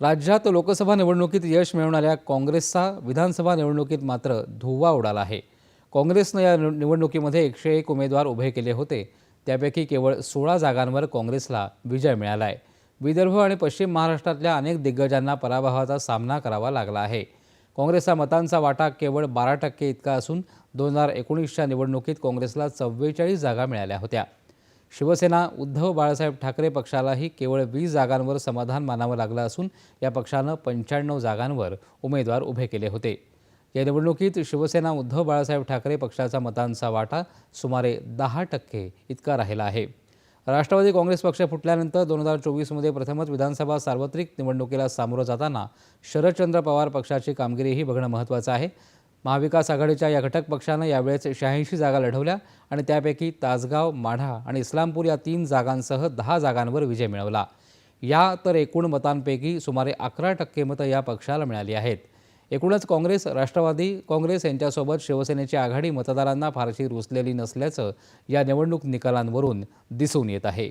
राज्यात लोकसभा निवडणुकीत यश मिळवणाऱ्या काँग्रेसचा विधानसभा निवडणुकीत मात्र धुव्वा उडाला आहे. काँग्रेसनं या निव- निवडणुकीमध्ये एकशे एक उमेदवार उभे केले होते. त्यापैकी केवळ सोळा जागांवर काँग्रेसला विजय मिळाला आहे विदर्भ आणि पश्चिम महाराष्ट्रातल्या अनेक दिग्गजांना पराभवाचा सामना करावा लागला आहे. काँग्रेसचा मतांचा वाटा केवळ बारा टक्के इतका असून दोन हजार एकोणीसच्या निवडणुकीत काँग्रेसला चव्वेचाळीस जागा मिळाल्या होत्या. शिवसेना उद्धव बाळासाहेब ठाकरे पक्षालाही केवळ वीस जागांवर समाधान मानावं लागलं असून या पक्षानं पंच्याण्णव जागांवर उमेदवार उभे केले होते. या निवडणुकीत शिवसेना उद्धव बाळासाहेब ठाकरे पक्षाचा मतांचा वाटा सुमारे दहा टक्के इतका राहिला आहे. राष्ट्रवादी काँग्रेस पक्ष फुटल्यानंतर दोन हजार चोवीसमध्ये प्रथमच विधानसभा सार्वत्रिक निवडणुकीला सामोरं जाताना शरदचंद्र पवार पक्षाची कामगिरीही बघणं महत्त्वाचं आहे. महाविकास आघाडीच्या या घटक पक्षानं यावेळेस शहाऐंशी जागा लढवल्या आणि त्यापैकी तासगाव माढा आणि इस्लामपूर या तीन जागांसह दहा जागांवर विजय मिळवला. या तर एकूण मतांपैकी सुमारे अकरा टक्के मतं या पक्षाला मिळाली आहेत. एकूणच काँग्रेस राष्ट्रवादी काँग्रेस यांच्यासोबत शिवसेनेची आघाडी मतदारांना फारशी रुचलेली नसल्याचं या निवडणूक निकालांवरून दिसून येत आहे.